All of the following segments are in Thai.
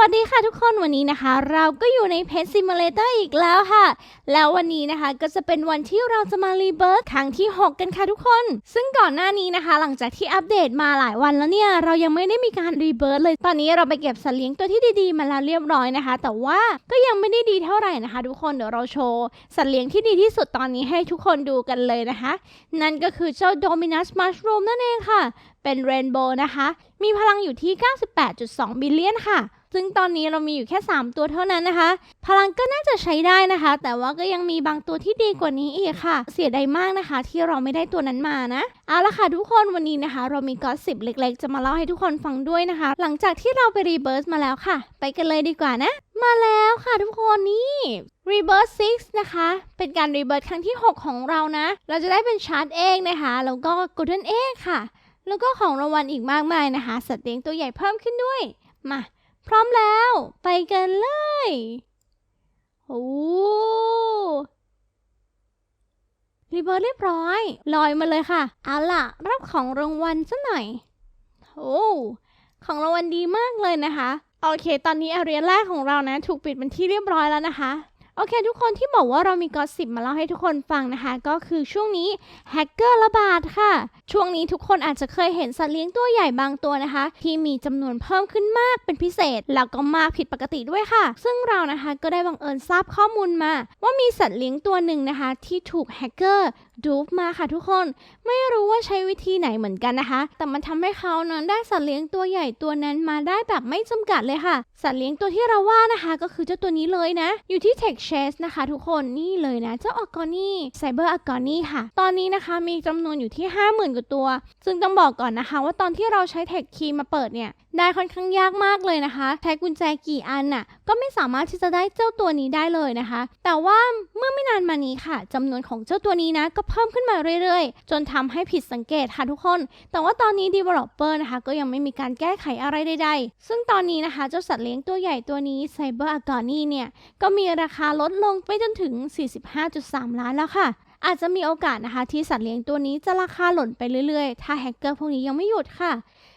วัสดีค่ะทุกคนวันนี้นะคะ เราก็อยู่ใน Pet Simulator อีกแล้วค่ะ แล้ววันนี้นะคะก็จะเป็นวันที่เราจะมารีเบิร์ตครั้งที่ 6 กันค่ะทุกคน ซึ่งก่อนหน้านี้นะคะ หลังจากที่อัปเดตมาหลายวันแล้วเนี่ยเรายังไม่ได้มีการรีเบิร์ตเลย ตอนนี้เราไปเก็บสัตว์เลี้ยงตัวที่ดีๆ มาแล้วเรียบร้อยนะคะ แต่ว่าก็ยังไม่ได้ดีเท่าไหร่นะคะ ทุกคนเดี๋ยวเราโชว์สัตว์เลี้ยงที่ดีที่สุดตอนนี้ให้ทุกคนดูกันเลยนะคะ นั่นก็คือเจ้า Dominus Mushroom นั่นเองค่ะ เป็นเรนโบว์นะคะ มีพลังอยู่ที่ 98.2 บิลเลียนค่ะ ซึ่งตอนนี้เรามีอยู่แค่ 3 ตัวเท่านั้นนะคะ พลังก็น่าจะใช้ได้นะคะ แต่ว่าก็ยังมีบางตัวที่ดีกว่านี้อีกค่ะ เสียดายมากนะคะ ที่เราไม่ได้ตัวนั้นมานะ เอาละค่ะทุกคนวันนี้นะคะ เรามีก็สิบเล็ก ๆ จะมาเล่าให้ทุกคนฟังด้วยนะคะ หลังจากที่เราไปรีเบิร์สมาแล้วค่ะ ไปกันเลยดีกว่านะ มาแล้วค่ะทุกคนนี่ Rebirth 6 นะคะ เป็นการ Rebirth ครั้งที่ 6 ของเรานะ เราจะได้เป็นชาร์ตเองนะคะ แล้วก็ Golden Egg ค่ะ แล้วก็ของรางวัลอีกมากมายนะคะ สัตว์เลี้ยงตัวใหญ่เพิ่มขึ้นด้วย มา พร้อมแล้ว ไปกันเลย โอ้รีเบิร์เรียบร้อย ลอยมาเลยค่ะ เอาล่ะ รับของรางวัลซะหน่อย โอ้ของรางวัลดีมากเลยนะคะ โอเค ตอนนี้อาเรียนแรกของเรานะ ถูกปิดเป็นที่เรียบร้อยแล้วนะคะโอเค ทุกคนที่บอกว่าเรามีกอสิบมาเล่าให้ทุกคนฟังนะคะ ก็คือช่วงนี้แฮกเกอร์ระบาดค่ะ ช่วงนี้ทุกคนอาจจะเคยเห็นสัตว์เลี้ยงตัวใหญ่บางตัวนะคะ ที่มีจำนวนเพิ่มขึ้นมากเป็นพิเศษ แล้วก็มากผิดปกติด้วยค่ะ ซึ่งเรานะคะก็ได้บังเอิญทราบข้อมูลมา ว่ามีสัตว์เลี้ยงตัวหนึ่งนะคะ ที่ถูกแฮกเกอร์ดูฟมาค่ะทุกคน ไม่รู้ว่าใช้วิธีไหนเหมือนกันนะคะ แต่มันทำให้เขานั้นได้สัตว์เลี้ยงตัวใหญ่ตัวนั้นมาได้แบบไม่จำกัดเลยค่ะ สัตว์เลี้ยงตัวที่เราว่านะคะ ก็คือเจ้าตัวนี้เลยนะ อยู่ที่ Tech Chase นะคะ ทุกคนนี่เลยนะ เจ้าอากอนี่ไซเบอร์อากอนี่ค่ะ ตอนนี้นะคะมีจำนวนอยู่ที่ 50,000กว่าตัว ซึ่งต้องบอกก่อนนะคะว่าตอนที่เราใช้ Tech Key มาเปิดเนี่ยได้ค่อนข้างยากมากเลยนะคะใช้กุญแจกี่อันน่ะก็ไม่สามารถที่จะได้เจ้าตัวนี้ได้เลยนะคะ แต่ว่าเมื่อไม่นานมานี้ค่ะจำนวนของเจ้าตัวนี้นะก็เพิ่มขึ้นมาเรื่อยๆ จนทำให้ผิดสังเกตค่ะทุกคน แต่ว่าตอนนี้ developer นะคะ ก็ยังไม่มีการแก้ไขอะไรใดๆ ซึ่งตอนนี้นะคะ เจ้าสัตว์เลี้ยงตัวใหญ่ตัวนี้ Cyber a g o n y เนี่ย ก็มีราคาลดลงไปจนถึง 45.3 ล้านแล้วค่ะ อาจจะมีโอกาสนะคะที่สัตว์เลี้ยงตัวนี้จะราคาหล่นไปเรื่อยๆ ถ้าแฮกเกอร์พวกนี้ยังไม่หยุดค่ะ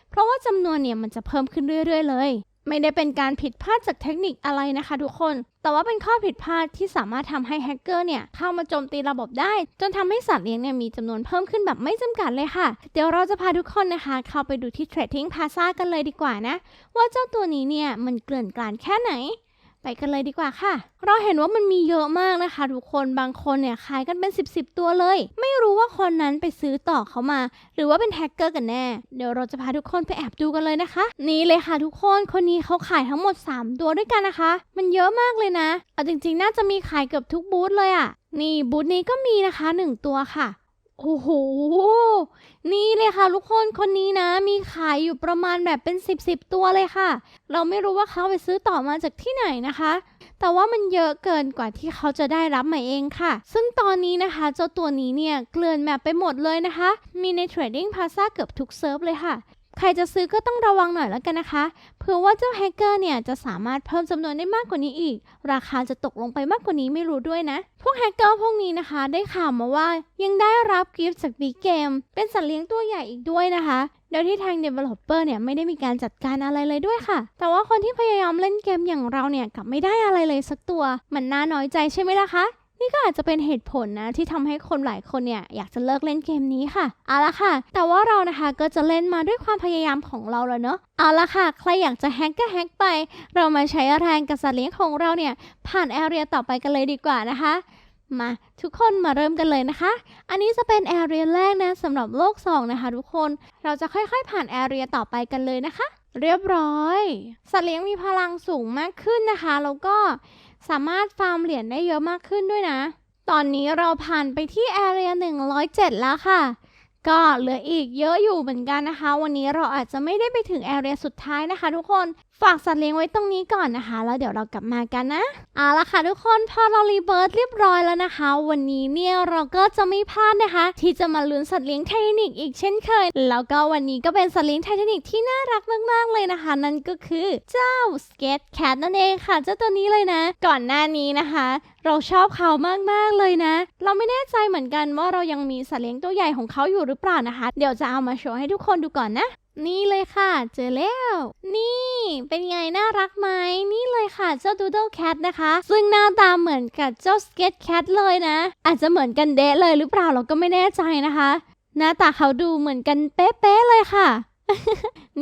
เพราะว่าจำนวนเนี่ยมันจะเพิ่มขึ้นเรื่อยๆ เลย ไม่ได้เป็นการผิดพลาดจากเทคนิคอะไรนะคะ ทุกคน แต่ว่าเป็นข้อผิดพลาดที่สามารถทำให้แฮกเกอร์เนี่ยเข้ามาโจมตีระบบได้ จนทำให้สัตว์เลี้ยงเนี่ยมีจำนวนเพิ่มขึ้นแบบไม่จำกัดเลยค่ะ เดี๋ยวเราจะพาทุกคนนะคะ เข้าไปดูที่ Trading Plaza กันเลยดีกว่านะ ว่าเจ้าตัวนี้เนี่ยมันเกลื่อนกลาดแค่ไหน ไปกันเลยดีกว่าค่ะ เราเห็นว่ามันมีเยอะมากนะคะ ทุกคนบางคนเนี่ยขายกันเป็น 10บสตัวเลย ไม่รู้ว่าคนนั้นไปซื้อต่อเขามา หรือว่าเป็นแฮกเกอร์กันแน่ เดี๋ยวเราจะพาทุกคนไปแอบดูกันเลยนะคะ นี่เลยค่ะทุกคนคนนี้เขาขายทั้งหมด 3 ตัวด้วยกันนะคะ มันเยอะมากเลยนะเอาจริงๆ น่าจะมีขายเกือบทุกบูธเลยอะ่ะนี่บูธนี้ก็มีนะคะ 1 ตัวค่ะ โอ้โห นี่เลยค่ะทุกคนคนนี้นะ มีขายอยู่ประมาณแบบเป็น 10บสตัวเลยค่ะ เราไม่รู้ว่าเขาไปซื้อต่อมาจากที่ไหนนะคะ แต่ว่ามันเยอะเกินกว่าที่เขาจะได้รับมาเองค่ะ ซึ่งตอนนี้นะคะ เจ้าตัวนี้เนี่ยเกลื่อนแมปไปหมดเลยนะคะ มีใน Trading Plaza เกือบทุกเซิร์ฟเลยค่ะ ใครจะซื้อก็ต้องระวังหน่อยแล้วกันนะคะ คือว่าเจ้าแฮกเกอร์เนี่ยจะสามารถเพิ่มจำนวนได้มากกว่านี้อีก ราคาจะตกลงไปมากกว่านี้ไม่รู้ด้วยนะ พวกแฮกเกอร์พวกนี้นะคะ ได้ข่าวมาว่ายังได้รับกิฟต์จากบีเกมเป็นสัตว์เลี้ยงตัวใหญ่อีกด้วยนะคะโดยที่ทาง Developer เนี่ยไม่ได้มีการจัดการอะไรเลยด้วยค่ะ แต่ว่าคนที่พยายามเล่นเกมอย่างเราเนี่ยกลับไม่ได้อะไรเลยสักตัว มันน่าน้อยใจใช่ไหมล่ะคะ นี่ก็อาจจะเป็นเหตุผลนะที่ทำให้คนหลายคนเนี่ยอยากจะเลิกเล่นเกมนี้ค่ะ เอาละค่ะ แต่ว่าเรานะคะก็จะเล่นมาด้วยความพยายามของเราแล้วเนาะ เอาละค่ะ ใครอยากจะแฮกก็แฮกไป เรามาใช้แรงกับสัตว์เลี้ยงของเราเนี่ยผ่านแอเรียต่อไปกันเลยดีกว่านะคะ มาทุกคนมาเริ่มกันเลยนะคะ อันนี้จะเป็นแอเรียแรกนะสำหรับโลก 2 นะคะ ทุกคน เราจะค่อยๆ ผ่านแอเรียต่อไปกันเลยนะคะ เรียบร้อย สัตว์เลี้ยงมีพลังสูงมากขึ้นนะคะ แล้วก็ สามารถฟาร์มเหรียญได้เยอะมากขึ้นด้วยนะ ตอนนี้เราผ่านไปที่แอเรีย107 แล้วค่ะ ก็เหลืออีกเยอะอยู่เหมือนกันนะคะ วันนี้เราอาจจะไม่ได้ไปถึงแอเรียสุดท้ายนะคะทุกคน ฝากสัตว์เลี้ยงไว้ตรงนี้ก่อนนะคะ แล้วเดี๋ยวเรากลับมากันนะเอาละค่ะทุกคนพอเรารีเบิร์ตเรียบร้อยแล้วนะคะ วันนี้เนี่ยเราก็จะไม่พลาดนะคะ ที่จะมาลุ้นสัตว์เลี้ยงไททานิกอีกเช่นเคย แล้วก็วันนี้ก็เป็นสัตว์เลี้ยงไททานิกที่น่ารักมากๆเลยนะคะ นั่นก็คือเจ้าสเก็ตแคทนั่นเองค่ะเจ้าตัวนี้เลยนะ ก่อนหน้านี้นะคะ เราชอบเขามากๆเลยนะ เราไม่แน่ใจเหมือนกันว่าเรายังมีสัตว์เลี้ยงตัวใหญ่ของเขาอยู่หรือเปล่านะคะ เดี๋ยวจะเอามาโชว์ให้ทุกคนดูก่อนนะ นี่เลยค่ะ เจอแล้ว นี่ เป็นไงน่ารักไหมนี่เลยค่ะเจ้า Doodle Cat นะคะ ซึ่งหน้าตาเหมือนกับเจ้า Skate Cat เลยนะ อาจจะเหมือนกันเดะเลยหรือเปล่าเราก็ไม่แน่ใจนะคะ หน้าตาเขาดูเหมือนกันเป๊ะๆเลยค่ะ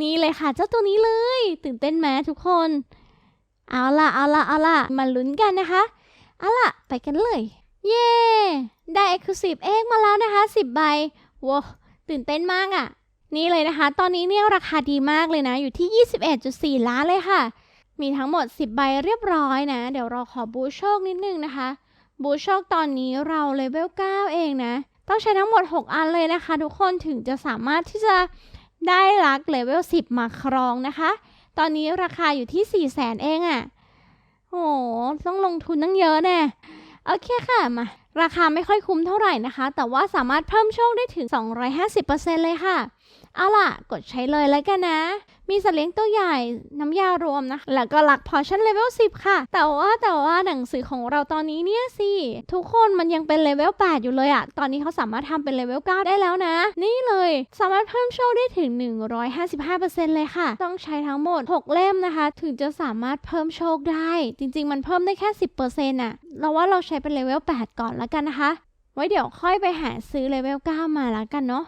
นี่เลยค่ะเจ้าตัวนี้เลย ตื่นเต้นไหมทุกคน เอาล่ะเอาล่ะเอาล่ะมาลุ้นกันนะคะเอาล่ะ ไปกันเลย เย้ ได้ Exclusive เอ็กมาแล้วนะคะ 10 ใบว้าตื่นเต้นมากอะ่ะ นี่เลยนะคะ ตอนนี้เนี่ยราคาดีมากเลยนะ อยู่ที่ 21.4 ล้านเลยค่ะ มีทั้งหมด 10 ใบเรียบร้อยนะ เดี๋ยวเราขอบูโชคนิดนึงนะคะ บูโชคตอนนี้เราเลเวล 9 เองนะ ต้องใช้ทั้งหมด 6 อันเลยนะคะ ทุกคนถึงจะสามารถที่จะได้รักเลเวล 10 มาครองนะคะ ตอนนี้ราคาอยู่ที่ 4 0 0แสนเองอะ่ะโอ้โหต้องลงทุนตั้งเยอะแน่โอเคค่ะ มา ราคาไม่ค่อยคุ้มเท่าไหร่นะคะ แต่ว่าสามารถเพิ่มโชคได้ถึง 250%เลยค่ะ เอาล่ะ กดใช้เลยแล้วกันนะ มีสัตว์เลี้ยงตัวใหญ่น้ำยารวมนะแล้วก็หลักพอชั่นเลเวล10 ค่ะ แต่ว่าแต่ว่าหนังสือของเราตอนนี้เนี่ยสิ ทุกคนมันยังเป็นเลเวล8อยู่เลยอะตอนนี้เขาสามารถทำเป็นเลเวล9ได้แล้วนะ นี่เลย สามารถเพิ่มโชคได้ถึง 155%เลยค่ะ ต้องใช้ทั้งหมด 6 เล่มนะคะ ถึงจะสามารถเพิ่มโชคได้ จริง ๆ มันเพิ่มได้แค่ 10%อะเราว่าเราใช้เป็นเลเวล8ก่อนแล้วกันนะคะ ไว้เดี๋ยวค่อยไปหาซื้อเลเวล9มาแล้วกันเนาะ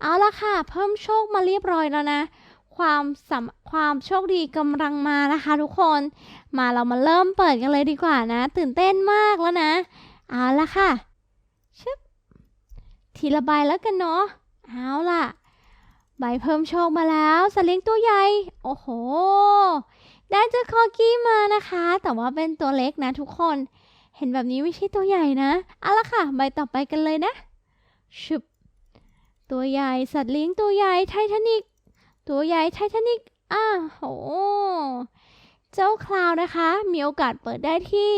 เอาละค่ะ เพิ่มโชคมาเรียบร้อยแล้วนะ ความสำความโชคดีกำลังมานะคะทุกคน มาเรามาเริ่มเปิดกันเลยดีกว่านะ ตื่นเต้นมากแล้วนะ เอาละค่ะชึบทีละใบแล้วกันเนาะ เอาล่ะ ใบเพิ่มโชคมาแล้วสเลี้ยงตัวใหญ่ โอ้โห ได้เจอคอกี้มานะคะ แต่ว่าเป็นตัวเล็กนะทุกคน เห็นแบบนี้ไม่ใช่ตัวใหญ่นะ เอาละค่ะ ใบต่อไปกันเลยนะชึบ ตัวใหญ่สัตว์เลี้ยงตัวใหญ่ไททานิกตัวใหญ่ไททานิกอ้าโห เจ้าคลาวนะคะ มีโอกาสเปิดได้ที่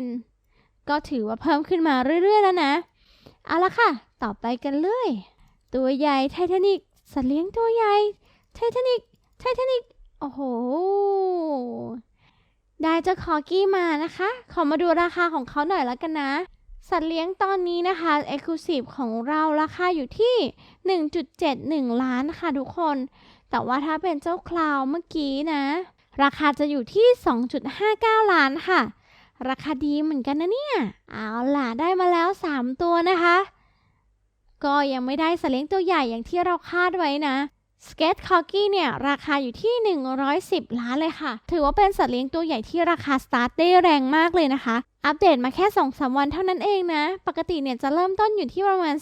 35%ก็ถือว่าเพิ่มขึ้นมาเรื่อย ๆ แล้วนะ เอาละค่ะ ต่อไปกันเลย ตัวใหญ่ไททานิกสัตว์เลี้ยงตัวใหญ่ไททานิกไททานิกโอ้โห ได้เจ้าคอกี้มานะคะ ขอมาดูราคาของเขาหน่อยแล้วกันนะ สัตว์เลี้ยงตอนนี้นะคะ Exclusive ของเราราคาอยู่ที่ 1.71 ล้านค่ะทุกคน แต่ว่าถ้าเป็นเจ้าคลาวเมื่อกี้นะ ราคาจะอยู่ที่ 2.59 ล้านค่ะ ราคาดีเหมือนกันนะเนี่ย เอาล่ะได้มาแล้ว 3 ตัวนะคะ ก็ยังไม่ได้สัตว์เลี้ยงตัวใหญ่อย่างที่เราคาดไว้นะสเกตคอ g กี้เนี่ย ราคาอยู่ที่ 110 ล้านเลยค่ะ ถือว่าเป็นสัตว์เลี้ยงตัวใหญ่ที่ราคาสตาร์ทได้แรงมากเลยนะคะ อัปเดตมาแค่2-3วันเท่านั้นเองนะ ปกติเนี่ยจะเริ่มต้นอยู่ที่ประมาณ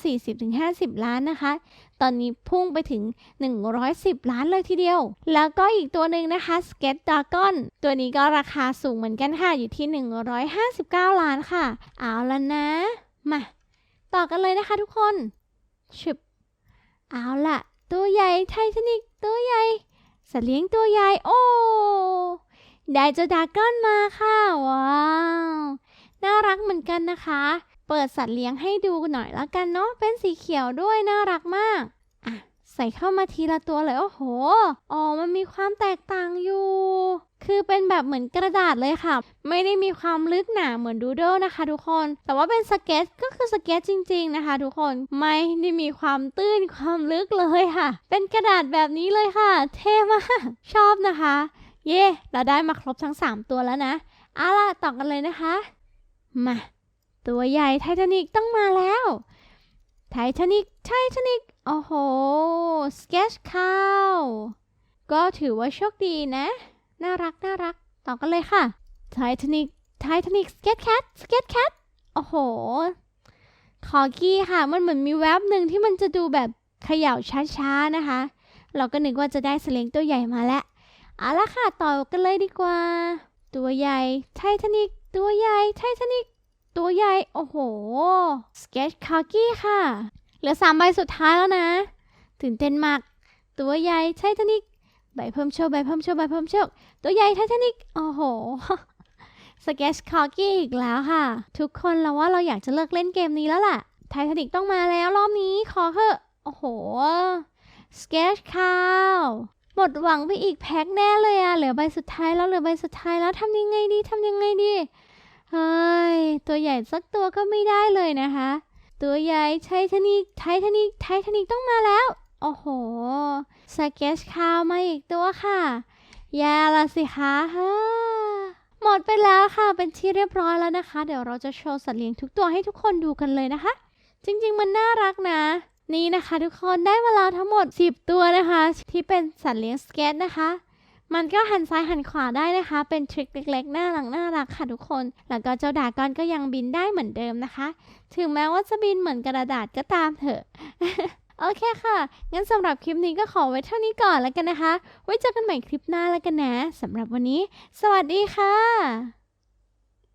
40-50 ล้านนะคะ ตอนนี้พุ่งไปถึง 110 ล้านเลยทีเดียว แล้วก็อีกตัวหนึ่งนะคะสเกตดากอนตัวนี้ก็ราคาสูงเหมือนกันค่ะ อยู่ที่ 159 ล้านค่ะ เอาละนะ มา ต่อกันเลยนะคะทุกคนชึบเอาละตัวใหญ่ไททานิกตัวใหญ่สัตว์เลี้ยงตัวใหญ่โอ้ได้เจ้าดากอนมาค่ะ ว้าว น่ารักเหมือนกันนะคะ เปิดสัตว์เลี้ยงให้ดูหน่อยแล้วกันเนาะ เป็นสีเขียวด้วยน่ารักมากอะใส่เข้ามาทีละตัวเลยโอ้โห อ๋อ มันมีความแตกต่างอยู่ คือเป็นแบบเหมือนกระดาษเลยค่ะ ไม่ได้มีความลึกหนาเหมือนดูโดนะคะ ทุกคน แต่ว่าเป็นสเก็ตก็คือสเก็ตจริง ๆ นะคะ ทุกคน ไม่ได้มีความตื้นความลึกเลยค่ะ เป็นกระดาษแบบนี้เลยค่ะ เท่มาก ชอบนะคะ เย่เราได้มาครบทั้ง 3 ตัวแล้วนะเอาล่ะต่อกันเลยนะคะ มา ตัวใหญ่ไททานิกต้องมาแล้ว ไททานิกไททานิกโอ้โห สเก็ตคาว ก็ถือว่าโชคดีนะ น่ารักน่ารัก ต่อกันเลยค่ะ ไททานิกไททานิกสเก็ตแคทสเก็ตแคทโอ้โห คอกี้ค่ะ มันเหมือนมีแวบหนึ่งที่มันจะดูแบบเขย่าช้าๆนะคะ เราก็นึกว่าจะได้สเลงตัวใหญ่มาแล้วเอาละค่ะ ต่อกันเลยดีกว่า ตัวใหญ่ไททานิก ตัวใหญ่ไททานิกตัวใหญ่ โอ้โห สเก็ตคอกี้ค่ะ เหลือสามใบสุดท้ายแล้วนะ ตื่นเต้นมาก ตัวใหญ่ไททานิกใบเพิ่มโชคใบเพิ่มโชคใบเพิ่มโชคตัวใหญ่ไททานิกโอ้โหสเก็ตคอกี้อีกแล้วค่ะ ทุกคนเราว่าเราอยากจะเลิกเล่นเกมนี้แล้วล่ะไททานิกต้องมาแล้วรอบนี้ขอเถอะโอ้โหสเก็ตคาว มดหวังไปอีกแพ็คแน่เลยอะเหลือใบสุดท้ายแล้วเหลือใบสุดท้ายแล้วทำยังไงดีทำยังไงดีเฮ้ยตัวใหญ่สักตัวก็ไม่ได้เลยนะคะ ตัวใหญ่ไททานิกไททานิกไททานิกต้องมาแล้ว โอ้โหสเก็ตข้าวมาอีกตัวค่ะแย่ละสิคะฮ่าหมดไปแล้วค่ะ เป็นที่เรียบร้อยแล้วนะคะ เดี๋ยวเราจะโชว์สัตว์เลี้ยงทุกตัวให้ทุกคนดูกันเลยนะคะ จริงๆมันน่ารักนะ นี่นะคะ ทุกคนได้เวลาทั้งหมด 10 ตัวนะคะ ที่เป็นสัตว์เลี้ยงสเก็ตนะคะ มันก็หันซ้ายหันขวาได้นะคะ เป็นทริคเล็กๆน่ารักน่ารักค่ะทุกคน แล้วก็เจ้าดากอนก็ยังบินได้เหมือนเดิมนะคะ ถึงแม้ว่าจะบินเหมือนกระดาษก็ตามเถอะโอเคค่ะ งั้นสำหรับคลิปนี้ก็ขอไว้เท่านี้ก่อนแล้วกันนะคะ ไว้เจอกันใหม่คลิปหน้าแล้วกันนะ สำหรับวันนี้ สวัสดีค่ะ